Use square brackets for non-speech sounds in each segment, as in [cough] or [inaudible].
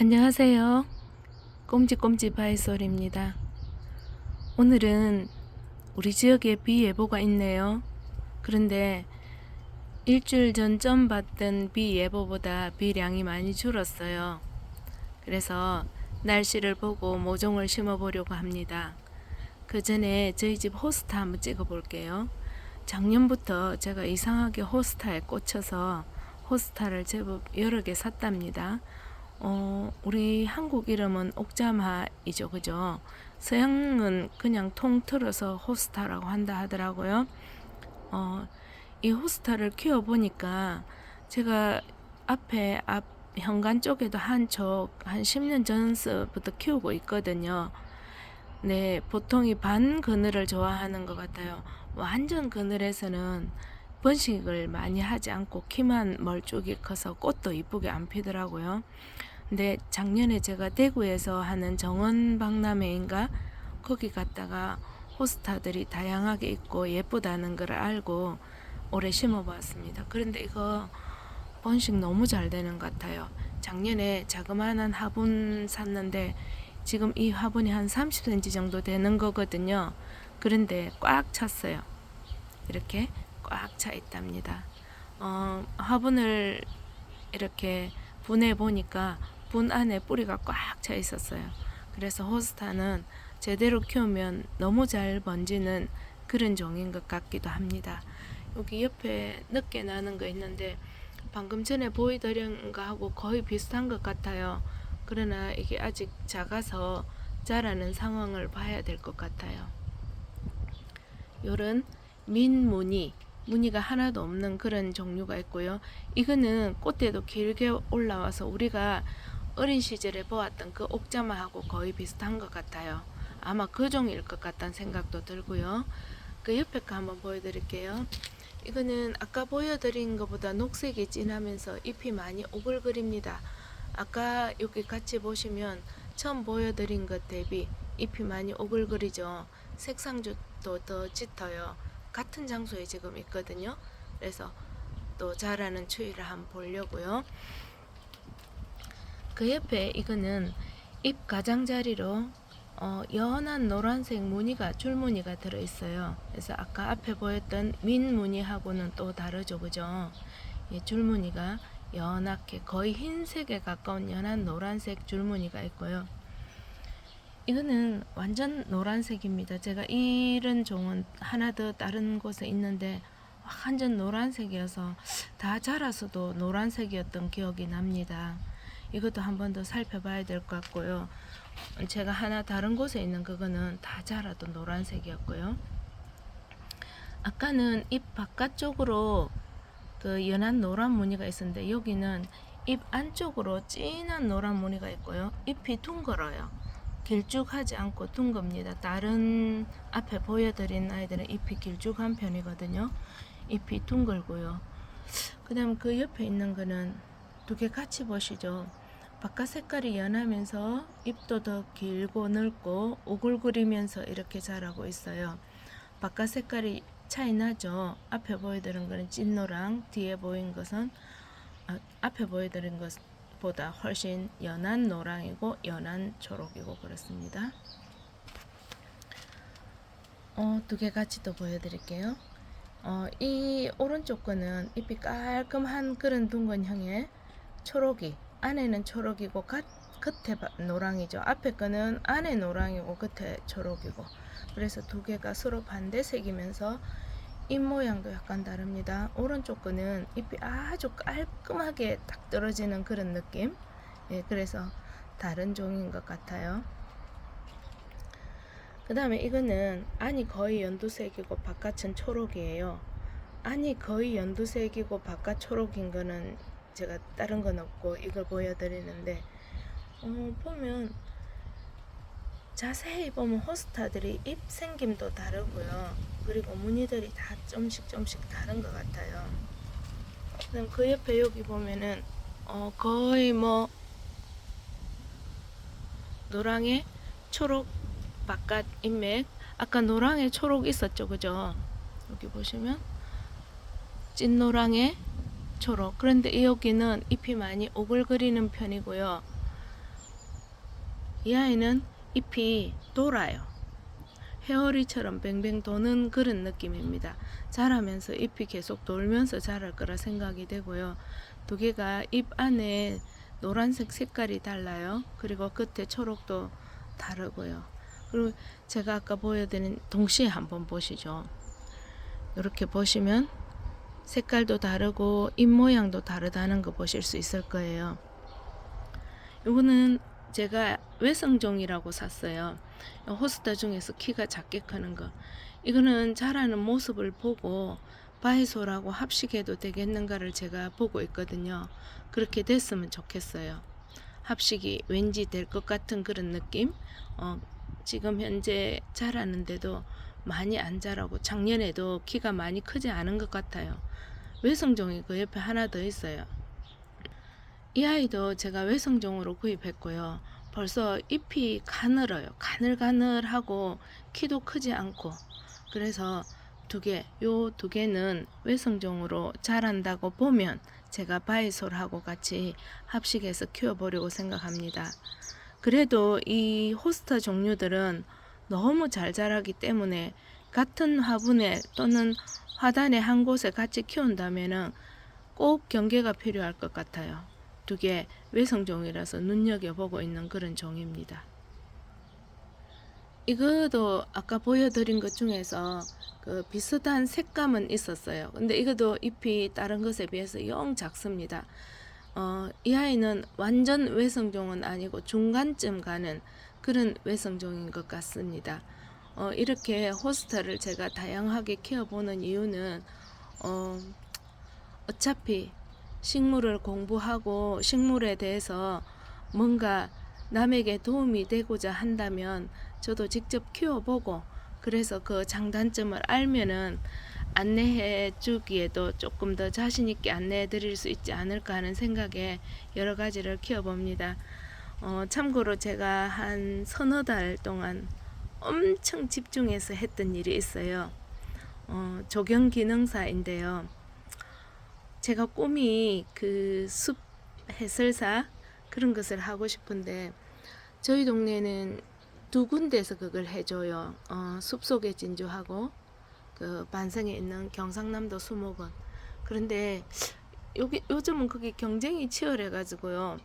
안녕하세요. 꼼지꼼지 바이솔입니다. 오늘은 우리 지역에 비 예보가 있네요. 그런데 일주일 전 점 봤던 비 예보보다 비량이 많이 줄었어요. 그래서 날씨를 보고 모종을 심어 보려고 합니다. 그 전에 저희 집 호스타 한번 찍어 볼게요. 작년부터 제가 이상하게 호스타에 꽂혀서 호스타를 제법 여러 개 샀답니다. 어, 우리 한국 이름은 옥자마이죠, 그죠? 서양은 그냥 통틀어서 호스타라고 한다 하더라고요. 어, 이 호스타를 키워보니까 제가 앞에 앞 현관 쪽에도 한쪽 한 10년 전서부터 키우고 있거든요. 네, 보통 이 반 그늘을 좋아하는 것 같아요. 완전 그늘에서는 번식을 많이 하지 않고 키만 멀쭉이 커서 꽃도 이쁘게 안 피더라고요. 근데 작년에 제가 대구에서 하는 정원 박람회인가 거기 갔다가 호스타들이 다양하게 있고 예쁘다는 걸 알고 올해 심어봤습니다. 그런데 이거 번식 너무 잘 되는 것 같아요. 작년에 자그마한 화분 샀는데 지금 이 화분이 한 30cm 정도 되는 거거든요. 그런데 꽉 찼어요. 이렇게 꽉 차 있답니다. 어, 화분을 이렇게 분해 보니까 분 안에 뿌리가 꽉 차 있었어요. 그래서 호스타는 제대로 키우면 너무 잘 번지는 그런 종인 것 같기도 합니다. 여기 옆에 늦게 나는 거 있는데 방금 전에 보이드린 거하고 거의 비슷한 것 같아요. 그러나 이게 아직 작아서 자라는 상황을 봐야 될 것 같아요. 요런 민무늬 무늬가 하나도 없는 그런 종류가 있고요. 이거는 꽃대도 길게 올라와서 우리가 어린 시절에 보았던 그 옥자마하고 거의 비슷한 것 같아요. 아마 그 종일 것 같다는 생각도 들고요. 그 옆에 거 한번 보여드릴게요. 이거는 아까 보여드린 것보다 녹색이 진하면서 잎이 많이 오글거립니다. 아까 여기 같이 보시면 처음 보여드린 것 대비 잎이 많이 오글거리죠. 색상도 더 짙어요. 같은 장소에 지금 있거든요. 그래서 또 자라는 추이를 한번 보려고요. 그 옆에 이거는 잎 가장자리로 어, 연한 노란색 무늬가 줄무늬가 들어 있어요. 그래서 아까 앞에 보였던 민 무늬하고는 또 다르죠, 그죠? 예, 줄무늬가 연하게 거의 흰색에 가까운 연한 노란색 줄무늬가 있고요. 이거는 완전 노란색입니다. 제가 이런 종은 하나 더 다른 곳에 있는데 완전 노란색이어서 다 자라서도 노란색이었던 기억이 납니다. 이것도 한 번 더 살펴봐야 될 것 같고요. 제가 하나 다른 곳에 있는 그거는 다 자라도 노란색이었고요. 아까는 잎 바깥쪽으로 그 연한 노란 무늬가 있었는데 여기는 잎 안쪽으로 진한 노란 무늬가 있고요. 잎이 둥글어요. 길쭉하지 않고 둥겁니다. 다른 앞에 보여드린 아이들은 잎이 길쭉한 편이거든요. 잎이 둥글고요. 그 다음 그 옆에 있는 거는 두 개 같이 보시죠. 바깥 색깔이 연하면서 잎도 더 길고 넓고 오글거리면서 이렇게 자라고 있어요. 바깥 색깔이 차이 나죠. 앞에 보여드린 거는 찐노랑, 뒤에 보인 것은 아, 앞에 보여드린 것보다 훨씬 연한 노랑이고 연한 초록이고 그렇습니다. 어, 두 개 같이 또 보여드릴게요. 어, 이 오른쪽 거는 잎이 깔끔한 그런 둥근 형의 초록이 안에는 초록이고 가, 끝에 바- 노랑이죠. 앞에 거는 안에 노랑이고 끝에 초록이고 그래서 두 개가 서로 반대색이면서 잎 모양도 약간 다릅니다. 오른쪽 거는 잎이 아주 깔끔하게 딱 떨어지는 그런 느낌. 예, 그래서 다른 종인 것 같아요. 그 다음에 이거는 안이 거의 연두색이고 바깥은 초록이에요. 안이 거의 연두색이고 바깥 초록인 거는 제가 다른 건 없고 이걸 보여드리는데 어, 보면 자세히 보면 호스타들이 잎 생김도 다르고요. 그리고 무늬들이 다 좀씩 좀씩 다른 것 같아요. 그다음 그 옆에 여기 보면은 어, 거의 뭐 노랑에 초록 바깥 잎맥 아까 노랑에 초록 있었죠, 그죠? 여기 보시면 찐노랑에 초록. 그런데 이 여기는 잎이 많이 오글거리는 편이고요. 이 아이는 잎이 돌아요. 헤어리처럼 뱅뱅 도는 그런 느낌입니다. 자라면서 잎이 계속 돌면서 자랄 거라 생각이 되고요. 두 개가 잎 안에 노란색 색깔이 달라요. 그리고 끝에 초록도 다르고요. 그리고 제가 아까 보여드린 동시에 한번 보시죠. 이렇게 보시면 색깔도 다르고 잎 모양도 다르다는 거 보실 수 있을 거예요. 이거는 제가 외성종이라고 샀어요. 호스타 중에서 키가 작게 크는 거. 이거는 자라는 모습을 보고 바이소라고 합식해도 되겠는가를 제가 보고 있거든요. 그렇게 됐으면 좋겠어요. 합식이 왠지 될 것 같은 그런 느낌? 어, 지금 현재 자라는데도 많이 안 자라고 작년에도 키가 많이 크지 않은 것 같아요. 외성종이 그 옆에 하나 더 있어요. 이 아이도 제가 외성종으로 구입했고요. 벌써 잎이 가늘어요. 가늘가늘하고 키도 크지 않고 그래서 두 개, 요 두 개는 외성종으로 자란다고 보면 제가 바이솔하고 같이 합식해서 키워보려고 생각합니다. 그래도 이 호스터 종류들은 너무 잘 자라기 때문에 같은 화분에 또는 화단의 한 곳에 같이 키운다면은 꼭 경계가 필요할 것 같아요. 두 개 외성종이라서 눈여겨보고 있는 그런 종입니다. 이것도 아까 보여드린 것 중에서 그 비슷한 색감은 있었어요. 근데 이것도 잎이 다른 것에 비해서 영 작습니다. 어, 이 아이는 완전 외성종은 아니고 중간쯤 가는 그런 외성종인 것 같습니다. 어, 이렇게 호스터를 제가 다양하게 키워보는 이유는 어, 어차피 식물을 공부하고 식물에 대해서 뭔가 남에게 도움이 되고자 한다면 저도 직접 키워보고 그래서 그 장단점을 알면은 안내해 주기에도 조금 더 자신 있게 안내해 드릴 수 있지 않을까 하는 생각에 여러 가지를 키워봅니다. 어, 참고로 제가 한 서너 달 동안 엄청 집중해서 했던 일이 있어요. 어, 조경 기능사인데요. 제가 꿈이 그 숲 해설사 그런 것을 하고 싶은데 저희 동네는 두 군데에서 그걸 해줘요. 어, 숲속에 진주하고 그 반성에 있는 경상남도 수목원. 그런데 여기 요즘은 그게 경쟁이 치열해가지고요.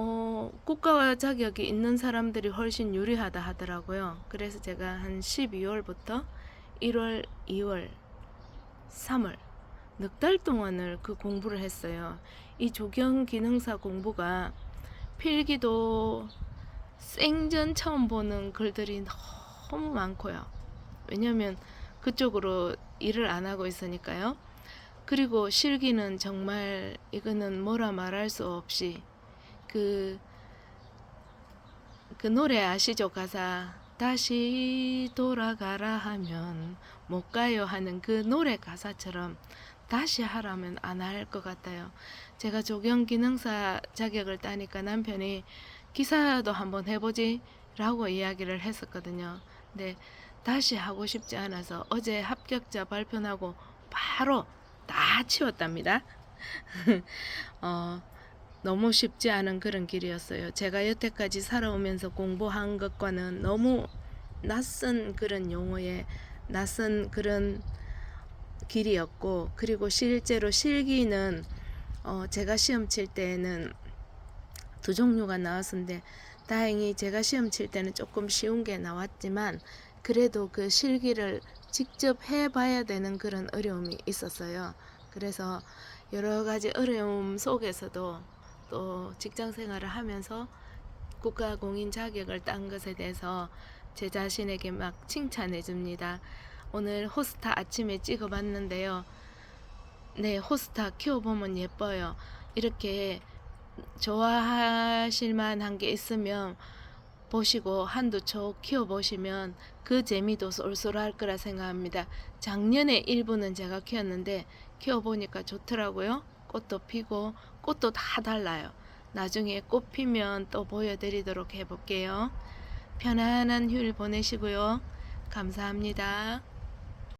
어, 국가 자격이 있는 사람들이 훨씬 유리하다 하더라고요. 그래서 제가 한 12월부터 1월, 2월, 3월 넉 달 동안을 그 공부를 했어요. 이 조경 기능사 공부가 필기도 생전 처음 보는 글들이 너무 많고요. 왜냐면 그쪽으로 일을 안 하고 있으니까요. 그리고 실기는 정말 이거는 뭐라 말할 수 없이 그, 그 노래 아시죠? 가사. 다시 돌아가라 하면 못 가요 하는 그 노래 가사처럼 다시 하라면 안 할 것 같아요. 제가 조경 기능사 자격을 따니까 남편이 기사도 한번 해보지 라고 이야기를 했었거든요. 근데 다시 하고 싶지 않아서 어제 합격자 발표하고 바로 다 치웠답니다. [laughs] 어, 너무 쉽지 않은 그런 길이었어요. 제가 여태까지 살아오면서 공부한 것과는 너무 낯선 그런 용어에 낯선 그런 길이었고 그리고 실제로 실기는 어, 제가 시험 칠 때는 두 종류가 나왔었는데 다행히 제가 시험 칠 때는 조금 쉬운 게 나왔지만 그래도 그 실기를 직접 해봐야 되는 그런 어려움이 있었어요. 그래서 여러 가지 어려움 속에서도 또 직장 생활을 하면서 국가 공인 자격을 딴 것에 대해서 제 자신에게 막 칭찬해 줍니다. 오늘 호스타 아침에 찍어봤는데요. 네, 호스타 키워보면 예뻐요. 이렇게 좋아하실 만한 게 있으면 보시고 한두 초 키워보시면 그 재미도 쏠쏠할 거라 생각합니다. 작년에 일부는 제가 키웠는데 키워보니까 좋더라고요. 꽃도 피고 꽃도 다 달라요. 나중에 꽃 피면 또 보여드리도록 해볼게요. 편안한 휴일 보내시고요. 감사합니다.